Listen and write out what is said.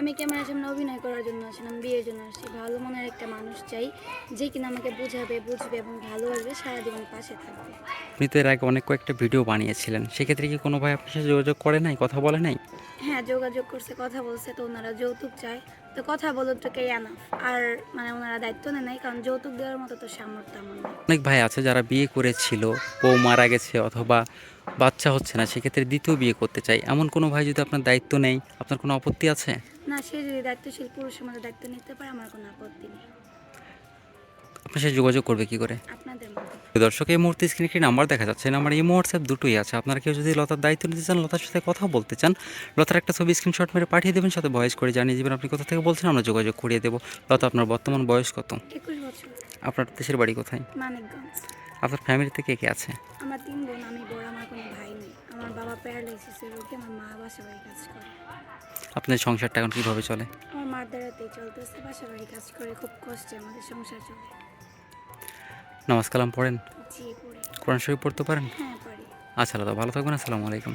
আমি ক্যামেরার সামনে অভিনয় করার জন্য আসি আমি বিয়ের জন্য আসছি ভালো মনের একটা মানুষ চাই যে কিনা আমাকে বোঝাবে বুঝবে এবং ভালোবাসবে সারা জীবন পাশে থাকবে। আপনি তো এর আগে অনেক কয়েকটা ভিডিও বানিয়েছিলেন। সেক্ষেত্রে কি কোনো ভাই আপনার সাথে যোগাযোগ করে নাই? কথা বলে নাই? হ্যাঁ যোগাযোগ করছে কথা বলছে তো ওনারা যৌতুক চায়। তো কথা বলো তো কে আনাফ আর মানে ওনারা দায়িত্ব নেয় নাই কারণ যৌতুক দেওয়ার মতো তো সামর্থ্য আমার নেই। অনেক ভাই আছে যারা বিয়ে করেছিল বউ মারা গেছে অথবা বাচ্চা হচ্ছে না সেক্ষেত্রে দ্বিতীয় বিয়ে করতে চাই এমন কোনো ভাই যদি আপনার দায়িত্ব নেই আপনার কোনো আপত্তি আছে? না সে যদি দায়িত্বশীল পুরুষের মতো দায়িত্ব নিতে পারে আমার কোনো আপত্তি নেই। আপনার সাথে যোগাযোগ করবে কি করে? আপনাদের দর্শক এই মুহূর্তে স্ক্রিনে একটি নাম্বার দেখা যাচ্ছে। নাম্বার এই হোয়াটসঅ্যাপ দুটোই আছে। আপনারা কেউ যদি লতার দায়িত্ব নিতে চান লতার সাথে কথা বলতে চান লতার একটা ছবি স্ক্রিনশট মেরে পাঠিয়ে দেবেন সাথে ভয়েস করে জানিয়ে দেবেন আপনি কোথা থেকে বলছেন আমরা যোগাযোগ করিয়ে দেবো। লতা আপনার বর্তমান বয়স কত? একুশ বছর। আপনার দেশের বাড়ি কোথায়? মানিকগঞ্জ। আপনার ফ্যামিলিতে কে কে আছে? আমার তিন বোন আমি বড় আমার কোনো ভাই আমার বাবা প্যারালাইসিসের রোগী আমার মা বাসা বাড়ি কাজ করে। আপনার সংসারটা এখন কীভাবে চলে? আমার মার দ্বারাতেই চলতেছে বাসা বাড়ি কাজ করে খুব কষ্টে আমাদের সংসার চলে। নামাজ কালাম পড়েন? জি পড়ি। কোরআন শরীফ পড়তে পারেন? হ্যাঁ পারি আচ্ছা দাদা ভালো থাকবেন আসসালামু আলাইকুম।